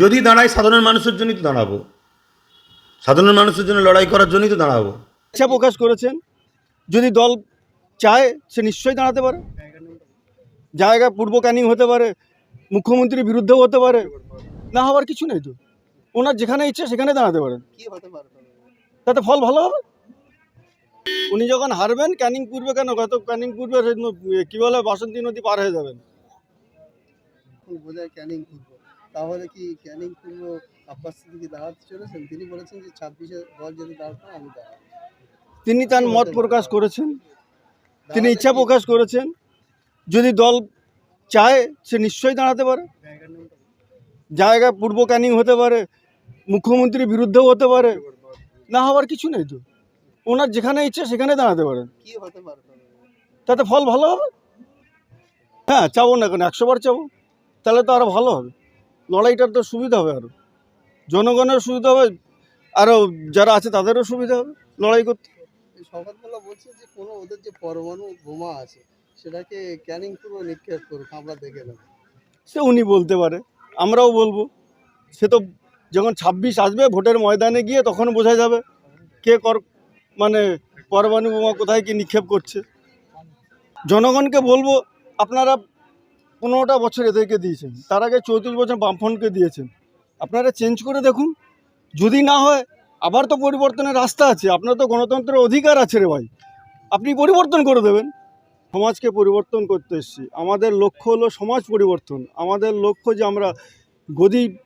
যদি দাঁড়াই সাধারণ মানুষের জন্যই তো দাঁড়াবো। সাধারণ মানুষের জন্য লড়াই করার জন্যই তো দাঁড়াবো। ইচ্ছা প্রকাশ করেছেন। যদি দল চায় সে নিশ্চয়ই দাঁড়াতে পারে। জায়গা পূর্ব ক্যানিং হতে পারে মুখ্যমন্ত্রীর বিরুদ্ধেও হতে পারে। না হওয়ার কিছু নেই তো। ওনার যেখানে ইচ্ছে সেখানে দাঁড়াতে পারেন। পারে তাতে ফল ভালো হবে? উনি যখন হারবেন ক্যানিং পূর্বে কেন? কত ক্যানিং পূর্বে কি বলে বাসন্তী নদী পার হয়ে যাবেন। বোঝায় ক্যানিং পূর্ব। তাহলে কি ক্যানিং পূর্ব আব্বাস সিদ্দিকি দাঁড়াতে চলেছেন? তিনি বলেছেন যে ছাব্বিশে দল যদি দাঁড়াতো আমি দাঁড়াবো তিনি তার মত প্রকাশ করেছেন। তিনি ইচ্ছা প্রকাশ করেছেন। যদি দল চায় সে নিশ্চয়ই দাঁড়াতে পারে। জায়গা পূর্ব ক্যানিং হতে পারে মুখ্যমন্ত্রীর বিরুদ্ধেও হতে পারে। না হওয়ার কিছু নেই তো। ওনার যেখানে ইচ্ছে সেখানে দাঁড়াতে পারেন পারে? তাতে ফল ভালো হবে? হ্যাঁ চাবো না কেন? একশো বার চাবো। তাহলে তো আরও ভালো হবে। লড়াইটার তো সুবিধা হবে আরও জনগণের সুবিধা হবে আরও যারা আছে তাদেরও সুবিধা হবে লড়াই করতে। শপথগুলো বলছে যে কোনো ওদের যে পরমাণু বোমা আছে সেটাকে ক্যানিং পূর্ব নিক্ষেপ করুক আমরা দেখে নেব। সে উনি বলতে পারে আমরাও বলব। সে তো যখন ছাব্বিশ আসবে ভোটের ময়দানে গিয়ে তখন বোঝা যাবে কে কর মানে পরমাণু বোমা কোথায় কি নিক্ষেপ করছে। জনগণকে বলব আপনারা পনেরোটা বছর এদেরকে দিয়েছেন। তার আগে চৌত্রিশ বছর বামফ্রন্টকে দিয়েছেন। আপনারা চেঞ্জ করে দেখুন। যদি না হয়, আবার তো পরিবর্তনের রাস্তা আছে। আপনার তো গণতন্ত্রের অধিকার আছে রে ভাই। আপনি পরিবর্তন করে দেবেন। সমাজকে পরিবর্তন করতে এসেছি। আমাদের লক্ষ্য হলো সমাজ পরিবর্তন। আমাদের লক্ষ্য যে আমরা গদি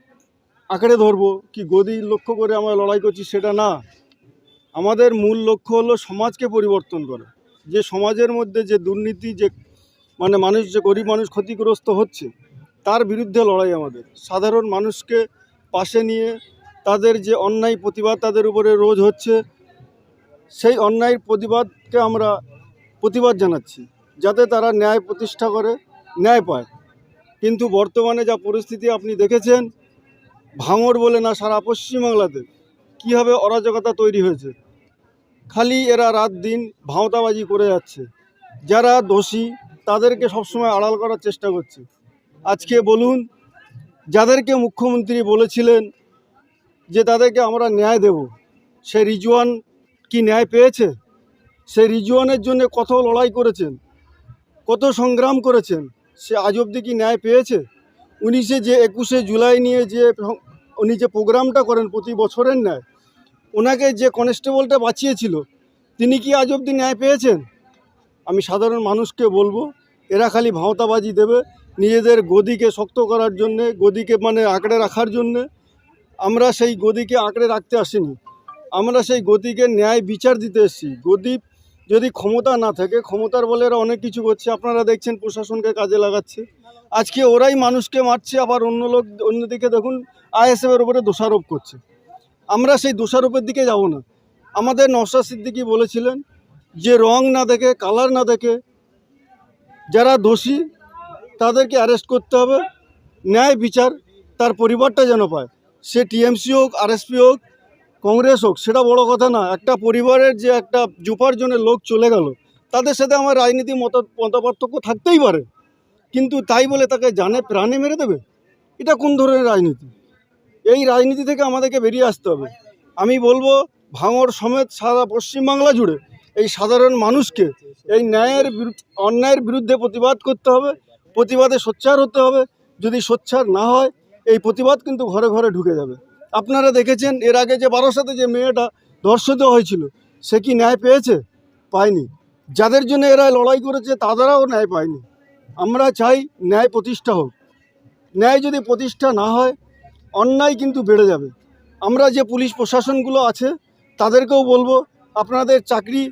আঁকড়ে ধরবো, কি গদি লক্ষ্য করে আমরা লড়াই করছি সেটা না। আমাদের মূল লক্ষ্য হলো সমাজকে পরিবর্তন করা। যে সমাজের মধ্যে যে দুর্নীতি, যে মানে মানুষ যে গরিব মানুষ ক্ষতিগ্রস্ত হচ্ছে, তার বিরুদ্ধে লড়াই আমাদের। সাধারণ মানুষকে পাশে নিয়ে তাদের যে অন্যায় প্রতিবাদ তাদের উপরে রোজ হচ্ছে, সেই অন্যায় প্রতিবাদকে আমরা প্রতিবাদ জানাচ্ছি, যাতে তারা ন্যায় প্রতিষ্ঠা করে, ন্যায় পায়। কিন্তু বর্তমানে যা পরিস্থিতি আপনি দেখেছেন, ভাঙড় বলে না, সারা পশ্চিমবাংলাতে কীভাবে অরাজকতা তৈরি হয়েছে? খালি এরা রাত দিন ভাঁওতাবাজি করে যাচ্ছে। যারা দোষী তাদেরকে সবসময় আড়াল করার চেষ্টা করছে। আজকে বলুন, যাদেরকে মুখ্যমন্ত্রী বলেছিলেন যে তাদেরকে আমরা ন্যায় দেব, সে রিজওয়ান কি ন্যায় পেয়েছে? সে রিজওয়ানের জন্য কত লড়াই করেছেন? কত সংগ্রাম করেছেন? সে আজ অবধি কি ন্যায় পেয়েছে? উনিশে যে একুশে জুলাই নিয়ে যে উনি যে প্রোগ্রামটা করেন প্রতি বছরের ন্যায়, ওনাকে যে কনস্টেবলটা বাঁচিয়েছিল, তিনি কি আজ অবধি ন্যায় পেয়েছেন? আমি সাধারণ মানুষকে বলব, এরা খালি ভাঁওতাবাজি দেবে নিজেদের গদিকে শক্ত করার জন্যে, গদিকে মানে আঁকড়ে রাখার জন্যে। আমরা সেই গদিকে আঁকড়ে রাখতে আসিনি। আমরা সেই গদিকে ন্যায় বিচার দিতে এসেছি। গদি যদি ক্ষমতা না থাকে, ক্ষমতার বলে এরা অনেক কিছু করছে। আপনারা দেখছেন প্রশাসনকে কাজে লাগাচ্ছে। আজকে ওরাই মানুষকে মারছে, আবার অন্য লোক, অন্যদিকে দেখুন আইএসএফের উপরে দোষারোপ করছে। আমরা সেই দোষারোপের দিকে যাব না। আমাদের নওশাদ সিদ্দিকি বলেছিলেন যে রং না দেখে, কালার না দেখে, যারা দোষী, তাদেরকে অ্যারেস্ট করতে হবে। ন্যায় বিচার তার পরিবারটা যেন পায়। সে টিএমসি হোক আরএসপি হোক, কংগ্রেস হোক, সেটা বড় কথা না। একটা পরিবারের যে একটা জুপার্জনের লোক চলে গেল, তাদের সাথে আমার রাজনীতি মত, মতপার্থক্য থাকতেই পারে। কিন্তু তাই বলে তাকে জানে, প্রাণে মেরে দেবে? এটা কোন ধরনের রাজনীতি? এই রাজনীতি থেকে আমাদেরকে বেরিয়ে আসতে হবে। আমি বলব, ভাঙড় সমেত সারা পশ্চিমবাংলা জুড়ে এই সাধারণ মানুষকে এই ন্যায়ের অন্যায়ের বিরুদ্ধে প্রতিবাদ করতে হবে, প্রতিবাদে সোচ্চার হতে হবে। যদি সোচ্চার না হয়, এই প্রতিবাদ কিন্তু ঘরে ঘরে ঢুকে যাবে। আপনারা দেখেছেন, এর আগে যে বারোসাতে যে মেয়েটা ধর্ষিত হয়েছিল, সে কি ন্যায় পেয়েছে? পায়নি। যাদের জন্য এরা লড়াই করেছে, তাদেরাও ন্যায় পায়নি। আমরা চাই ন্যায় প্রতিষ্ঠা হোক। ন্যায় যদি প্রতিষ্ঠা না হয়, অন্যায় কিন্তু বেড়ে যাবে। আমরা যে পুলিশ প্রশাসনগুলো আছে, তাদেরকেও বলব, আপনাদের চাকরি